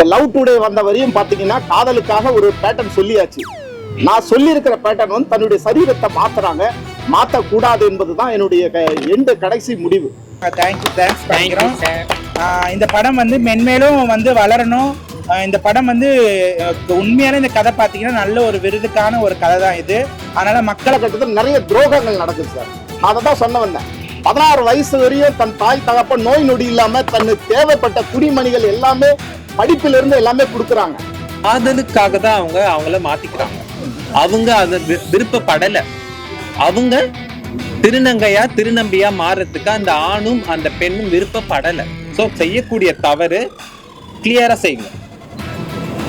இந்த love today வந்த வரையும் பாத்தீங்கன்னா காதலுக்காக ஒரு பேட்டர்ன் சொல்லியாச்சு. நான் சொல்லி இருக்கிற பேட்டர்ன் வந்து தன்னுடைய சரீரத்தை மாத்துறாங்க. மாத்தக்கூடாது என்பதுதான் என்னுடைய எண்டு கடைசி முடிவு. தேங்க்யூ தேங்க்ஸ் பண்ணிக்கிறோம் இந்த படம் வந்து மென்மேலும் வந்து வளரணும். இந்த படம் வந்து உண்மையான இந்த கதை பார்த்தீங்கன்னா நல்ல ஒரு விருதுக்கான ஒரு கதை தான் இது. அதனால மக்களை காலகட்டத்தில் நிறைய துரோகங்கள் நடக்குது சார் அதை தான் சொன்ன வந்தேன். பதினாறு வயசு வரையும் தன் தாய் தகப்பன் நோய் நொடி இல்லாம தனக்கு தேவைப்பட்ட குடிமணிகள் எல்லாமே படிப்புல இருந்து எல்லாமே கொடுக்குறாங்க. காதலுக்காக தான் அவங்க அவங்கள மாத்திக்கிறாங்க. அவங்க அதை வி- விருப்பப்படல. அவங்க திருநங்கையா திருநம்பியா மாறுறதுக்கு அந்த ஆணும் அந்த பெண்ணும் விருப்பப்படல. சோ செய்யக்கூடிய தவறு கிளியரா செய்யுங்க.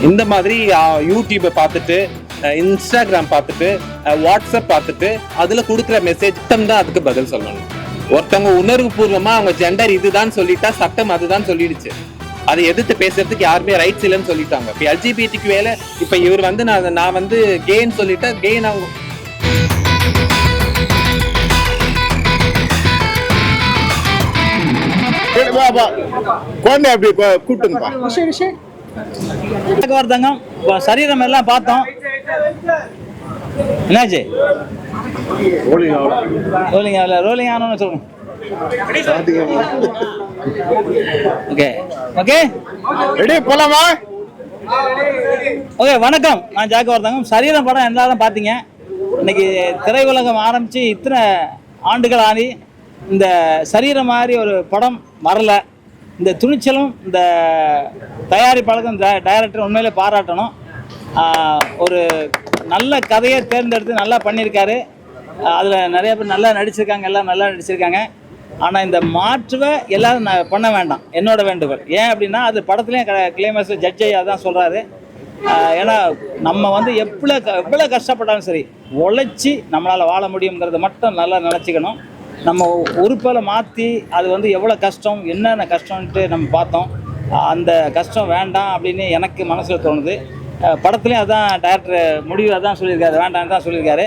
இந்த மாதிரி ஆ, யூடியூப்பை பார்த்துட்டு இன்ஸ்டாகிராம் பார்த்துட்டு வாட்ஸ்அப் பார்த்துட்டு அதுல கொடுக்குற மெசேஜ் தான் அதுக்கு பதில் சொல்லணும். ஒருத்தவங்க உணர்வு பூர்வமா அவங்க ஜெண்டர் இதுதான் சொல்லிட்டா சட்டம் அதுதான் சொல்லிடுச்சு. அதை எதிர்த்து பேசுறதுக்கு யாருமே ரைட்ஸ் இல்லைன்னு சொல்லிட்டாங்க. இப்போ எல்ஜிபிடிக்கு வேலை இப்போ இவர் வந்து நான் நான் வந்து கேன்னு சொல்லிட்டா கே நான். குழந்தை அப்படி கூ- கூட்டுங்கப்பா ஒருத்தங்கம் இப்போ சரீரம் எல்லாம் பார்த்தோம். என்னாச்சு? ரோலிங் ஆகல. ரோலிங் ஆனோன்னு சொல்லுங்க. ஓகே ஓகே ரெடி போலாமா? ஓகே வணக்கம். நான் ஜாக்க ஒருத்தங்கம் சரீரம் படம் எல்லாரும் பார்த்தீங்க. இன்னைக்கு திரையுலகம் ஆரம்பித்து இத்தனை ஆண்டுகள் ஆனி இந்த சரீரம் மாதிரி ஒரு படம் வரல. இந்த துணிச்சலும் இந்த தயாரிப்பாளருக்கும் இந்த டைரக்டர் உண்மையிலே பாராட்டணும். ஒரு நல்ல கதையை தேர்ந்தெடுத்து நல்லா பண்ணியிருக்காரு. அதில் நிறைய பேர் நல்லா நடிச்சிருக்காங்க எல்லாம் நல்லா நடிச்சிருக்காங்க. ஆனால் இந்த மாற்றுவை எல்லாரும் நான் பண்ண வேண்டாம். என்னோட வேண்டுகோள். ஏன் அப்படின்னா அது படத்துலேயும் கிளைமேக்ஸ் ஜட்ஜ் ஐயா தான் சொல்கிறாரு ஏன்னா நம்ம வந்து எவ்வளோ எவ்வளோ கஷ்டப்பட்டாலும் சரி உழைச்சி நம்மளால் வாழ முடியுங்கிறத மட்டும் நல்லா நினச்சிக்கணும். நம்ம உறுப்பில் மாற்றி அது வந்து எவ்வளோ கஷ்டம் என்னென்ன கஷ்டம்ன்ட்டு நம்ம பார்த்தோம். அந்த கஷ்டம் வேண்டாம் அப்படின்னு எனக்கு மனசில் தோணுது. படத்துலேயும் அதான் டேரக்டர் முடிவு அதான் சொல்லியிருக்காரு வேண்டாம்னு தான் சொல்லியிருக்காரு.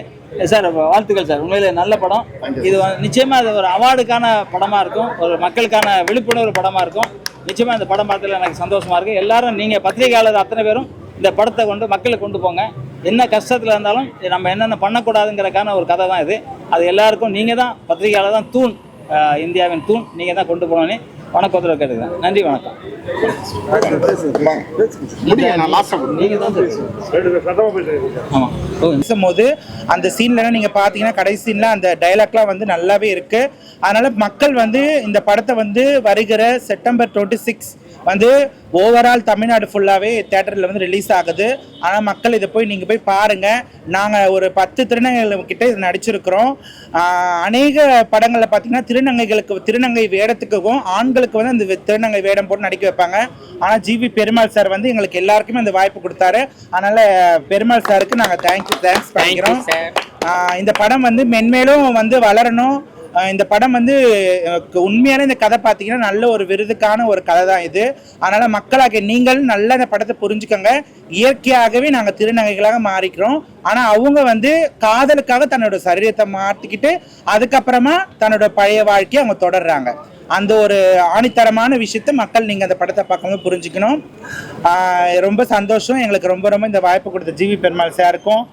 சார் வாழ்த்துக்கள் சார். உண்மையிலே நல்ல படம். இது வந்து நிச்சயமாக அது ஒரு அவார்டுக்கான படமாக இருக்கும். ஒரு மக்களுக்கான விழிப்புணர்வு படமாக இருக்கும். நிச்சயமாக இந்த படம் பார்த்ததுல எனக்கு சந்தோஷமாக இருக்குது எல்லாரும் நீங்கள் பத்திரிகையாளர் அத்தனை பேரும் இந்த படத்தை கொண்டு மக்களுக்கு கொண்டு போங்க. என்ன கஷ்டத்தில் இருந்தாலும் நம்ம என்னென்ன பண்ணக்கூடாதுங்கிறக்கான ஒரு கதை தான் இது. அது எல்லாருக்கும் நீங்கள் தான் பத்திரிகையாளர் தான் தூண். இந்தியாவின் தூண். நீங்கள் தான் கொண்டு போகணும்னு வணக்கத்தில் கேட்டுக்கிறேன் நன்றி வணக்கம். நீங்கள் பேசும்போது அந்த சீன்ல நீங்க பாத்தீங்கன்னா கடைசி சீன்ல அந்த டைலாக்லாம் வந்து நல்லாவே இருக்கு. அதனால மக்கள் வந்து இந்த படத்தை வந்து வருகிற செப்டம்பர் டுவெண்ட்டி சிக்ஸ் வந்து ஓவரால் தமிழ்நாடு ஃபுல்லாகவே தேட்டரில் வந்து ரிலீஸ் ஆகுது. ஆனால் மக்கள் இதை போய் நீங்கள் போய் பாருங்கள் நாங்கள் ஒரு பத்து திருநங்கைகள் கிட்ட இது நடிச்சிருக்கிறோம். அநேக படங்களில் பார்த்தீங்கன்னா திருநங்கைகளுக்கு திருநங்கை வேடத்துக்கும் ஆண்களுக்கு வந்து அந்த திருநங்கை வேடம் போட்டு நடிக்க வைப்பாங்க. ஆனால் ஜிவி பெருமாள் சார் வந்து எங்களுக்கு எல்லாருக்குமே அந்த வாய்ப்பு கொடுத்தாரு. அதனால பெருமாள் சாருக்கு நாங்கள் தேங்க்யூ தேங்க்ஸ் பண்ணிக்கிறோம். இந்த படம் வந்து மென்மேலும் வந்து வளரணும். இந்த படம் வந்து உண்மையான இந்த கதை பார்த்தீங்கன்னா நல்ல ஒரு விருதுக்கான ஒரு கதை தான் இது. அதனால மக்களாக நீங்கள் நல்ல இந்த படத்தை புரிஞ்சுக்கோங்க. இயற்கையாகவே நாங்கள் திருநங்கைகளாக மாறிக்கிறோம். ஆனால் அவங்க வந்து காதலுக்காக தன்னோட சரீரத்தை மாற்றிக்கிட்டு அதுக்கப்புறமா தன்னோட பழைய வாழ்க்கையை அவங்க தொடர்றாங்க. அந்த ஒரு ஆணித்தரமான விஷயத்த மக்கள் நீங்கள் அந்த படத்தை பார்க்கும்போது புரிஞ்சுக்கணும். ரொம்ப சந்தோஷம். எங்களுக்கு ரொம்ப ரொம்ப இந்த வாய்ப்பு கொடுத்த ஜிவி பெருமாள் சாருக்கும்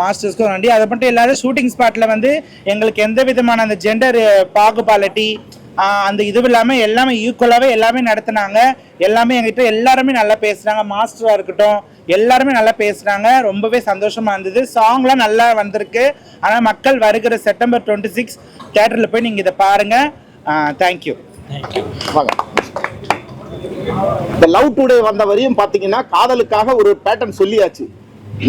மாஸ்டர்ஸ்க்கும் நன்றி அதை மட்டும் எல்லாரும் ஷூட்டிங் ஸ்பாட்டில் வந்து எங்களுக்கு எந்த விதமான அந்த ஜெண்டர் பாகுபாலிட்டி அந்த இது இல்லாமல் எல்லாமே ஈக்குவலாகவே எல்லாமே நடத்துனாங்க. எல்லாமே எங்கிட்ட எல்லாருமே நல்லா பேசுனாங்க மாஸ்டராக இருக்கட்டும் எல்லாருமே நல்லா பேசுனாங்க ரொம்பவே சந்தோஷமா இருந்தது. சாங்லாம் நல்லா வந்திருக்கு. ஆனால் மக்கள் வருகிற செப்டம்பர் டுவெண்ட்டி சிக்ஸ் தேட்டரில் போய் நீங்கள் இதை பாருங்கள் தேங்க்யூ வாங்க. இந்த லவ் டுடே வந்த வரையும் பாத்தீங்கன்னா காதலுக்காக ஒரு பேட்டர்ன் சொல்லியாச்சு.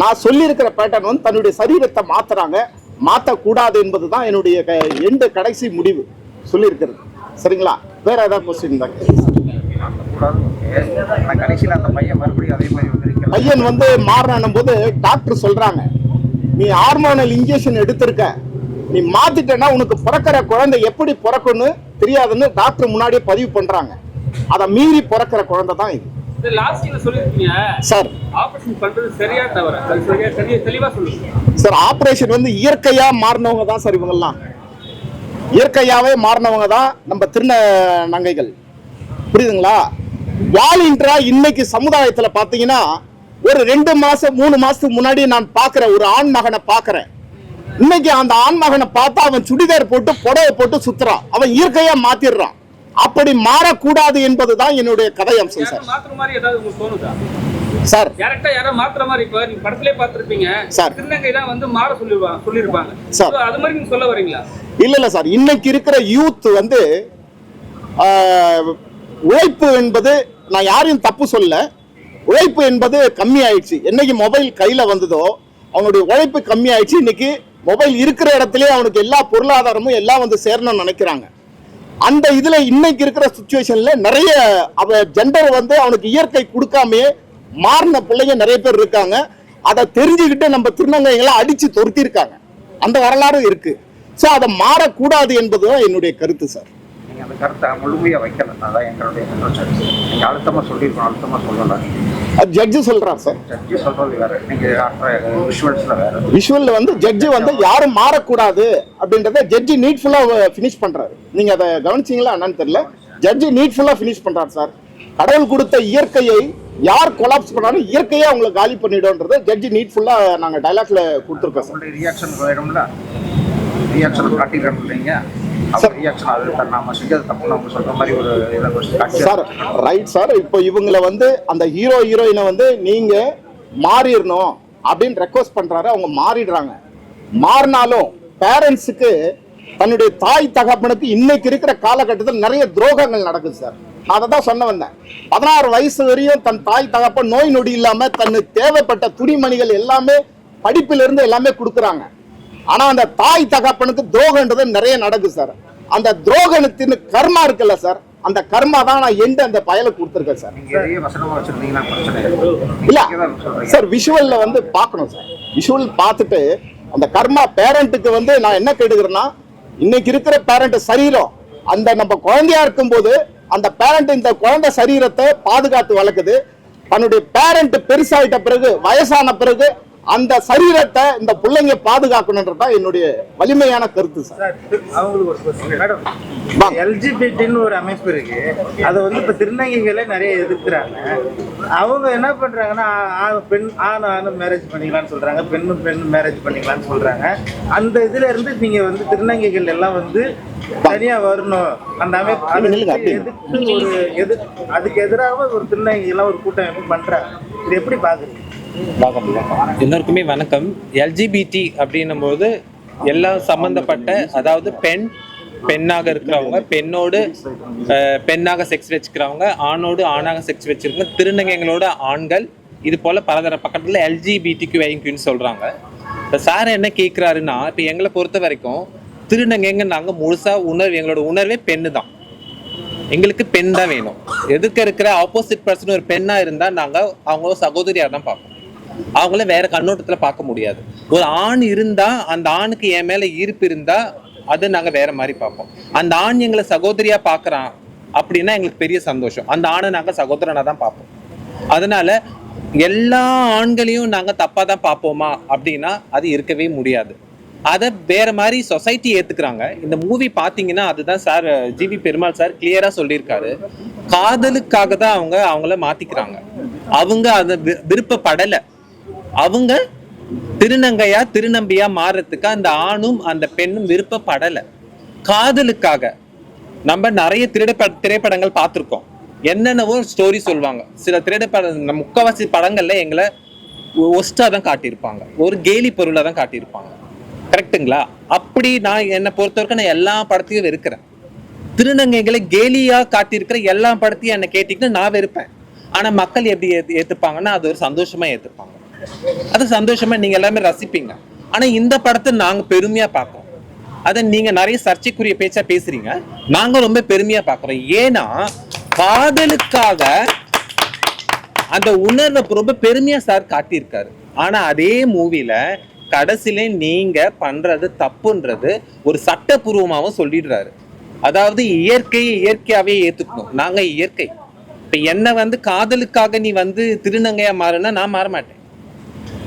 நான் சொல்லியிருக்கிற பேட்டர்ன் வந்து தன்னுடைய சரீரத்தை மாத்துறாங்க. என்பது தான் என்னுடைய எண்டு கடைசி முடிவு. சொல்லியிருக்கிறது. சரிங்களா? வேற ஏதாவது கொஸ்டின் தான் கடைசியில் அந்த பையன் மறுபடியும் அதே மாதிரி வந்து பையன் வந்து மாறினும் போது டாக்டர் சொல்றாங்க. நீ ஹார்மோனல் இன்ஜெக்ஷன் எடுத்திருக்க. நீ மாத்திட்டேன்னா உனக்கு பிறக்கிற குழந்தை எப்படி பிறக்கும்னு தெரியாதுன்னு டாக்டர் முன்னாடியே பதிவு பண்றாங்க. அதை மீறி பிறக்கிற குழந்தை தான் இது. சார். ஆபரேஷன் சார் வந்து இயற்கையா மாறினவங்க தான் சார் இவங்கெல்லாம். இயற்கையாவே மாறினவங்க தான் நம்ம திருநங்கைகள் புரியுதுங்களா? வாலின்றா இன்னைக்கு சமுதாயத்துல பாத்தீங்கன்னா ஒரு ரெண்டு மாசம் மூணு மாசத்துக்கு முன்னாடி நான் பாக்குறேன் ஒரு ஆண் மகனை பாக்குறேன். இன்னைக்கு அந்த ஆண் மகனை பார்த்தா அவன் சுடிதார் போட்டு புடவை போட்டு சுத்துறான். அவன் இயற்கையா மாத்திடுறான். அப்படி மாறக்கூடாது என்பதுதான் என்னுடைய கதை அம்சம் சார். சார். டேரக்டா யாரோ மாத்துற மாதிரி இப்ப நீங்க படத்திலே பார்த்திருப்பீங்க சார். திருநங்கை தான் வந்து மாற சொல்லிருவாங்க சொல்லிருப்பாங்க சார். அது மாதிரி நீங்க சொல்ல வரீங்களா? இல்ல இல்ல சார். இன்னைக்கு இருக்கிற யூத் வந்து உழைப்பு என்பது நான் யாரையும் தப்பு சொல்ல உழைப்பு என்பது கம்மி ஆயிடுச்சு என்னைக்கு மொபைல் கையில வந்ததோ அவனுடைய உழைப்பு கம்மி ஆயிடுச்சு இன்னைக்கு மொபைல் இருக்கிற இடத்துலயே அவனுக்கு எல்லா பொருளாதாரமும் எல்லாம் வந்து சேரணும்னு நினைக்கிறாங்க. அந்த இதுல இன்னைக்கு இருக்கிற சுச்சுவேஷன்ல நிறைய அவ ஜெண்டர் வந்து அவனுக்கு இயற்கை கொடுக்காமயே மாறின பிள்ளைங்க நிறைய பேர் இருக்காங்க. அதை தெரிஞ்சுக்கிட்டு நம்ம திருநங்கைகளை அடிச்சு துரத்திருக்காங்க அந்த வரலாறு இருக்கு. ஸோ அதை மாறக்கூடாது என்பதுதான் என்னுடைய கருத்து சார் நீங்க அந்த கருத்தை முழுமையா வைக்கல அதான் எங்களுடைய குற்றச்சாட்டு. நீங்க அழுத்தமா சொல்லியிருக்கணும் அழுத்தமா சொல்லல. அது ஜட்ஜு சொல்றார் சார். ஜட்ஜி சொல்றது வேற. நீங்க விஷுவல்ஸ்ல வேற. விஷுவல்ல வந்து ஜட்ஜு வந்து யாரும் மாறக்கூடாது அப்படின்றத ஜட்ஜி நீட்ஃபுல்லா ஃபினிஷ் பண்றாரு. நீங்க அதை கவனிச்சீங்களா என்னன்னு தெரியல. ஜட்ஜி நீட்ஃபுல்லா ஃபினிஷ் பண்றாரு சார். கடவுள் கொடுத்த இயற்கையை யார் கொலாப்ஸ் பண்ணாலும் இயற்கையா அவங்களை காலி பண்ணிடும்ன்றத ஜட்ஜி நீட்ஃபுல்லா நாங்க டைலாக்ல கொடுத்துருக்கோம் சார். ரியாக்ஷன் வேணும்ல? ரியாக்ஷன் காட்டிடுறோம் இல்லைங்க. ரியாக்ஷன் அது நாம செஞ்சது சொல்ற மாதிரி ஒரு சார் ரைட் சார் இப்போ இவங்களை வந்து அந்த ஹீரோ ஹீரோயினை வந்து நீங்க மாறிடணும் அப்படின்னு ரெக்வஸ்ட் பண்றாரு. அவங்க மாறிடுறாங்க. மாறினாலும் பேரண்ட்ஸுக்கு தன்னுடைய தாய் தகப்பனுக்கு இன்னைக்கு இருக்கிற காலகட்டத்தில் நிறைய துரோகங்கள் நடக்குது சார் அதை தான் சொன்ன வந்தேன். பதினாறு வயசு வரையும் தன் தாய் தகப்பன் நோய் நொடி இல்லாம தன்னுக்கு தேவைப்பட்ட துணிமணிகள் எல்லாமே படிப்பிலிருந்து எல்லாமே கொடுக்குறாங்க. ஆனா அந்த தாய் தகப்பனுக்கு துரோகன்றது நிறைய நடக்குது சார் அந்த துரோகத்தின் கர்மா இருக்குல்ல சார் அந்த கர்மா தான் நான் எண்டு அந்த பயலை கொடுத்துருக்கேன் சார். இல்லை. சார் விஷுவல்ல வந்து பார்க்கணும் சார். விஷுவல் பார்த்துட்டு அந்த கர்மா பேரண்ட்டுக்கு வந்து நான் என்ன கேட்டுக்கிறேன்னா இன்னைக்கு இருக்கிற பேரண்ட் சரீரம் அந்த நம்ம குழந்தையா இருக்கும்போது அந்த பேரண்ட் இந்த குழந்தை சரீரத்தை பாதுகாத்து வளர்க்குது. தன்னுடைய பேரண்ட் பெருசாயிட்ட பிறகு வயசான பிறகு அந்த சரீரத்தை இந்த பிள்ளைங்க பாதுகாக்கணுன்றதுதான் என்னுடைய வலிமையான கருத்து சார். அவங்களுக்கு ஒரு கொஸ்டின் மேடம். எல்ஜிபிடின்னு ஒரு அமைப்பு இருக்கு. அதை வந்து இப்ப திருநங்கைகளே நிறைய எதிர்க்கிறாங்க. அவங்க என்ன பண்றாங்கன்னா பெண் ஆண் ஆணும் மேரேஜ் பண்ணிக்கலாம்னு சொல்றாங்க. பெண்ணும் பெண்ணும் மேரேஜ் பண்ணிக்கலாம்னு சொல்றாங்க. அந்த இதுல இருந்து நீங்க வந்து திருநங்கைகள் எல்லாம் வந்து தனியா வரணும். அந்த அமைப்பு அதுக்கு எதிராக ஒரு திருநங்கை எல்லாம் ஒரு கூட்டமைப்பு பண்றாங்க. இது எப்படி பாக்குறீங்க? எல்லோருக்குமே வணக்கம். எல்ஜிபிடி அப்படின்னும் போது எல்லாம் சம்பந்தப்பட்ட அதாவது பெண் பெண்ணாக இருக்கிறவங்க பெண்ணோடு பெண்ணாக செக்ஸ் வச்சுக்கிறவங்க ஆணோடு ஆணாக செக்ஸ் வச்சிருக்க திருநங்கைங்களோட ஆண்கள் இது போல பலதர பக்கத்தில் எல்ஜிபிடிக்கு வைக்குன்னு சொல்றாங்க. இப்போ சார் என்ன கேட்குறாருன்னா இப்போ எங்களை பொறுத்த வரைக்கும் திருநங்கைங்க நாங்கள் முழுசாக உணர்வு எங்களோட உணர்வே பெண்ணு தான். எங்களுக்கு பெண் தான் வேணும். எதுக்கு இருக்கிற ஆப்போசிட் பர்சன் ஒரு பெண்ணாக இருந்தால் நாங்கள் அவங்க சகோதரியாக தான் பார்ப்போம். அவங்கள வேற கண்ணோட்டத்துல பார்க்க முடியாது. ஒரு ஆண் இருந்தா அந்த ஆணுக்கு என் மேல ஈர்ப்பு இருந்தா அதை நாங்க வேற மாதிரி பார்ப்போம். அந்த ஆண் எங்களை சகோதரியா பாக்குறான் அப்படின்னா எங்களுக்கு பெரிய சந்தோஷம். அந்த ஆணை நாங்க சகோதரனா தான் பார்ப்போம். அதனால எல்லா ஆண்களையும் நாங்க தப்பா தான் பார்ப்போமா அப்படின்னா அது இருக்கவே முடியாது. அதை வேற மாதிரி சொசைட்டி ஏத்துக்கிறாங்க. இந்த மூவி பாத்தீங்கன்னா அதுதான் சார் ஜிவி பெருமாள் சார் கிளியரா சொல்லியிருக்காரு. காதலுக்காக தான் அவங்க அவங்கள மாத்திக்கிறாங்க. அவங்க அதை விருப்பப்படலை விருப்பப்படல. அவங்க திருநங்கையா திருநம்பியா மாறுறதுக்கு அந்த ஆணும் அந்த பெண்ணும் விருப்பப்படல. காதலுக்காக நம்ம நிறைய திரைப்பட திரைப்படங்கள் பார்த்துருக்கோம். என்னென்னவோ ஸ்டோரி சொல்லுவாங்க. சில திரைப்பட நம்ம படங்கள்ல எங்களை ஒஸ்டா தான் காட்டியிருப்பாங்க. ஒரு கேலி பொருளை தான் காட்டியிருப்பாங்க. கரெக்ட்டுங்களா? அப்படி நான் என்னை பொறுத்த வரைக்கும் நான் எல்லா படத்தையும் வெறுக்கிறேன். திருநங்கைகளை கேலியா காட்டியிருக்கிற எல்லா படத்தையும் என்னை கேட்டீங்கன்னா நான் வெறுப்பேன். ஆனா மக்கள் எப்படி ஏத்து ஏத்துப்பாங்கன்னா அது ஒரு சந்தோஷமா ஏத்துப்பாங்க. அது சந்தோஷமா நீங்க எல்லாமே ரசிப்பீங்க. ஆனா இந்த படத்தை நாங்க பெருமையா பார்க்கோம் அதை நீங்க நிறைய சர்ச்சைக்குரிய பேச்சா பேசுறீங்க. நாங்க ரொம்ப பெருமையா பார்க்கறோம். ஏன்னா காதலுக்காக அந்த உணர்வை ரொம்ப பெருமையா சார் காட்டியிருக்காரு. ஆனா அதே மூவில கடைசியில நீங்க பண்றது தப்புன்றது ஒரு சட்டபூர்வமாவும் சொல்லிடுறாரு. அதாவது இயற்கையை இயற்கையாவே ஏத்துக்கணும். நாங்க இயற்கை. இப்ப என்ன வந்து காதலுக்காக நீ வந்து திருநங்கையா மாறுனா நான் மாற மாட்டேன்.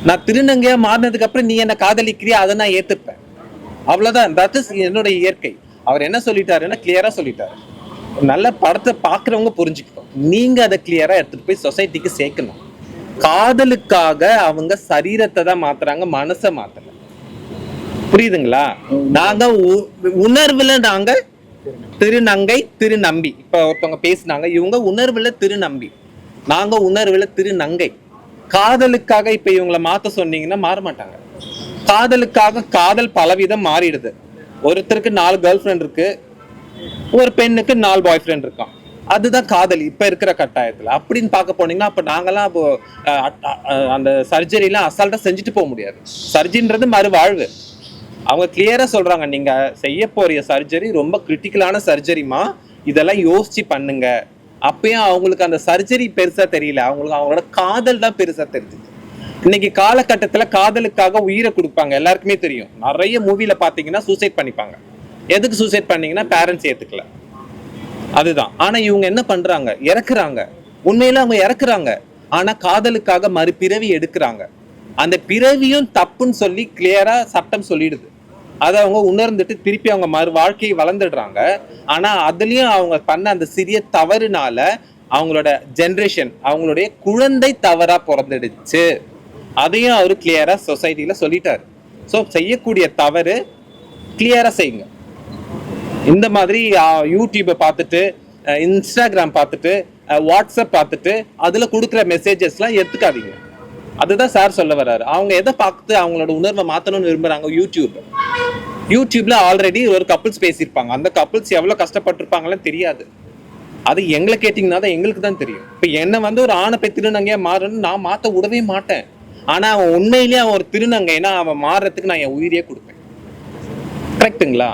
நான் திருநங்கையா மாறினதுக்கு அப்புறம் நீ என்ன காதலிக்கிறியா? அதை நான் ஏத்துப்பேன். அவ்வளவுதான். தட் இஸ் என்னோட இயற்கை. அவர் என்ன சொல்லிட்டாருன்னா கிளியரா சொல்லிட்டாரு. நல்ல படத்தை பாக்குறவங்க புரிஞ்சுக்கணும். நீங்க அதை கிளியரா எடுத்துட்டு போய் சொசைட்டிக்கு சேர்க்கணும். காதலுக்காக அவங்க சரீரத்தை தான் மாத்துறாங்க மனசை மாத்தல. புரியுதுங்களா? நாங்க உ- உணர்வுல நாங்க திருநங்கை திருநம்பி. இப்ப ஒருத்தவங்க பேசுனாங்க இவங்க உணர்வுல திருநம்பி. நாங்க உணர்வுல திருநங்கை. காதலுக்காக இப்ப இவங்களை மாத்த சொன்னீங்கன்னா மாற மாட்டாங்க. காதலுக்காக காதல் பலவிதம் மாறிடுது. ஒருத்தருக்கு நாலு கேர்ள் ஃப்ரெண்ட் இருக்கு ஒரு பெண்ணுக்கு நாலு பாய் ஃப்ரெண்ட் இருக்கான். அதுதான் காதல் இப்ப இருக்கிற கட்டாயத்துல. அப்படின்னு பார்க்க போனீங்கன்னா அப்ப நாங்கெல்லாம் அப்போ அஹ், அந்த சர்ஜரிலாம் அசால்ட்டா செஞ்சுட்டு போக முடியாது. சர்ஜரின்றது மறுவாழ்வு. அவங்க கிளியரா சொல்றாங்க நீங்க செய்ய போறிய சர்ஜரி ரொம்ப கிரிட்டிக்கலான சர்ஜரிமா இதெல்லாம் யோசிச்சு பண்ணுங்க. அப்பயும் அவங்களுக்கு அந்த சர்ஜரி பெருசா தெரியல. அவங்களுக்கு அவங்களோட காதல் தான் பெருசா தெரிஞ்சுது. இன்னைக்கு காலகட்டத்துல காதலுக்காக உயிரை கொடுப்பாங்க. எல்லாருக்குமே தெரியும். நிறைய மூவில பாத்தீங்கன்னா சூசைட் பண்ணிப்பாங்க. எதுக்கு சூசைட் பண்ணீங்கன்னா பேரண்ட்ஸ் ஏத்துக்கல. அதுதான். ஆனா இவங்க என்ன பண்றாங்க? இறக்குறாங்க. உண்மையில அவங்க இறக்குறாங்க. ஆனா காதலுக்காக மறுபிறவி எடுக்கிறாங்க. அந்த பிறவியும் தப்புன்னு சொல்லி கிளியரா சட்டம் சொல்லிடுது. அதை அவங்க உணர்ந்துட்டு திருப்பி அவங்க மறு வாழ்க்கையை வளர்ந்துடுறாங்க. ஆனால் அதுலேயும் அவங்க பண்ண அந்த சிறிய தவறுனால அவங்களோட ஜென்ரேஷன் அவங்களுடைய குழந்தை தவறாக பிறந்துடுச்சு. அதையும் அவர் கிளியராக சொசைட்டியில் சொல்லிட்டார். ஸோ செய்யக்கூடிய தவறு கிளியராக செய்யுங்க. இந்த மாதிரி யூடியூப்பை பார்த்துட்டு இன்ஸ்டாகிராம் பார்த்துட்டு வாட்ஸ்அப் பார்த்துட்டு அதில் கொடுக்குற மெசேஜஸ்லாம் எடுத்துக்காதீங்க. அதுதான் சார் சொல்ல வர்றாரு. அவங்க எதை பார்த்து அவங்களோட உணர்வை மாத்தணும்னு விரும்புறாங்க? யூடியூப் யூடியூப்ல ஆல்ரெடி ஒரு கப்புள்ஸ் பேசியிருப்பாங்க. அந்த கப்புள்ஸ் எவ்வளவு கஷ்டப்பட்டிருப்பாங்கன்னு தெரியாது. அது எங்களை கேட்டிங்கன்னா தான் எங்களுக்கு தான் தெரியும். இப்போ என்னை வந்து ஒரு ஆணை போய் மாறணும்னு நான் மாற்ற விடவே மாட்டேன். ஆனால் அவன் உண்மையிலேயே அவன் ஒரு திருநங்கைன்னா அவன் மாறுறதுக்கு நான் என் உயிரியே கொடுப்பேன். கரெக்ட்டுங்களா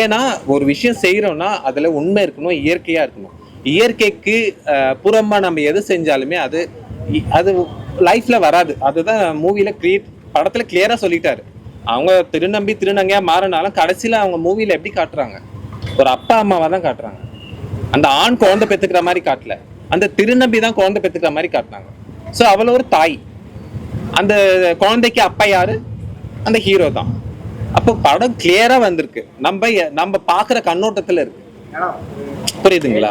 ஏன்னா ஒரு விஷயம் செய்கிறோம்னா அதில் உண்மை இருக்கணும் இயற்கையாக இருக்கணும். இயற்கைக்கு புறமாக நம்ம எது செஞ்சாலுமே அது அது லைஃப்ல வராது. அதுதான் மூவில கிரியேட் படத்துல கிளியரா சொல்லிட்டாரு. அவங்க திருநம்பி திருநங்கையா மாறினாலும் கடைசியில அவங்க மூவில எப்படி காட்டுறாங்க? ஒரு அப்பா அம்மாவா தான் காட்டுறாங்க. அந்த ஆண் குழந்தை பெத்துக்கிற மாதிரி காட்டல. அந்த திருநம்பி தான் குழந்தை பெத்துக்கிற மாதிரி காட்டினாங்க. ஸோ அவள ஒரு தாய். அந்த குழந்தைக்கு அப்பா யாரு? அந்த ஹீரோ தான். அப்போ படம் கிளியரா வந்திருக்கு. நம்ம நம்ம பாக்குற கண்ணோட்டத்துல இருக்கு. புரியுதுங்களா?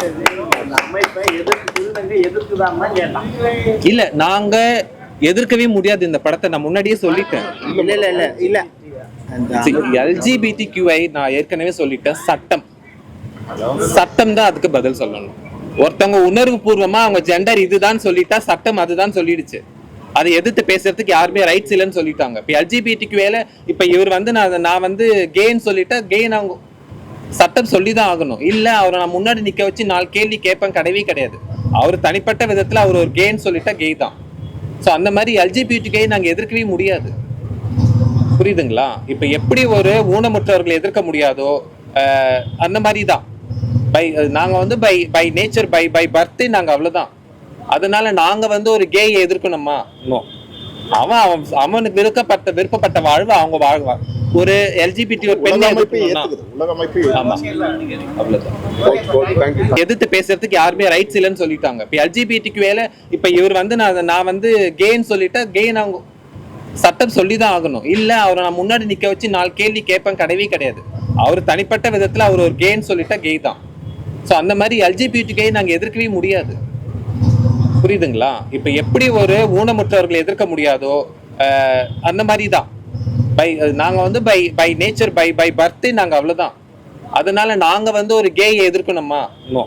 இல்ல நாங்க எதிர்க்கவே முடியாது இந்த படத்தை. நான் முன்னாடியே சொல்லிட்டேன். இல்ல இல்ல இல்ல எல்ஜிபிடி கியூஐ நான் ஏற்கனவே சொல்லிட்டேன். சட்டம். சட்டம் தான் அதுக்கு பதில் சொல்லணும். ஒருத்தவங்க உணர்வு பூர்வமா அவங்க ஜெண்டர் இதுதான் சொல்லிட்டா சட்டம் அதுதான் சொல்லிடுச்சு. அதை எதிர்த்து பேசுறதுக்கு யாருமே ரைட்ஸ் இல்லைன்னு சொல்லிட்டாங்க. இப்போ எல்ஜிபிடி கியூஏல இப்போ இவர் வந்து நான் நான் வந்து கேன்னு சொல்லிட்டா கேன் அவங்க சட்டம் சொல்லிதான் ஆகணும். இல்ல அவரை நான் முன்னாடி நிக்க வச்சு நாலு கேள்வி கேட்பேன் கிடையவே கிடையாது. அவர் தனிப்பட்ட விதத்துல அவர் ஒரு கேன்னு சொல்லிட்டா கே தான். ஸோ அந்த மாதிரி எல்ஜிபிடி கே நாங்க எதிர்க்கவே முடியாது. புரியுதுங்களா? இப்ப எப்படி ஒரு ஊனமுற்றவர்களை எதிர்க்க முடியாதோ அந்த மாதிரி தான் பை நாங்க வந்து by by nature by by பர்த்தே நாங்க அவ்வளவுதான். அதனால நாங்க வந்து ஒரு கேயை எதிர்க்கணுமா? இன்னும் அவன் அவன் அவனுக்கு விருப்பப்பட்ட விருப்பப்பட்ட வாழ்வு அவங்க வாழ்வான் ஒரு எல்ஜிபிடி ஒரு அவ்வளவுதான் எதிர்த்து பேசுறதுக்கு யாருமே ரைட்ஸ் இல்லைன்னு சொல்லிட்டாங்க. இப்போ எல்ஜிபிடிக்கு வேலை இப்போ இவர் வந்து நான் நான் வந்து கேன்னு சொல்லிட்டா கேன் அவங்க சட்டம் சொல்லி தான் ஆகணும். இல்ல அவரை நான் முன்னாடி நிக்க வச்சு நாலு கேள்வி கேட்பேன் கிடையவே கிடையாது. அவர் தனிப்பட்ட விதத்துல அவர் ஒரு கேன்னு சொல்லிட்டா கே தான். ஸோ அந்த மாதிரி எல்ஜிபிடி கே நாங்க எதிர்க்கவே முடியாது. புரியுதுங்களா? இப்போ எப்படி ஒரு ஊனமுற்றவர்களை எதிர்க்க முடியாதோ அந்த மாதிரி தான். பை நாங்க வந்து by by nature by by பர்த்தே நாங்க அவ்வளவுதான். அதனால நாங்க வந்து ஒரு கேயை எதிர்க்கணுமா? நோ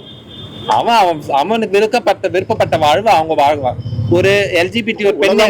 அவன் அவன் அவனுக்கு விருப்பப்பட்ட விருப்பப்பட்ட வாழ்வு அவங்க வாழ்வான் ஒரு எல்ஜிபிடி ஒரு உலக பெண்ணை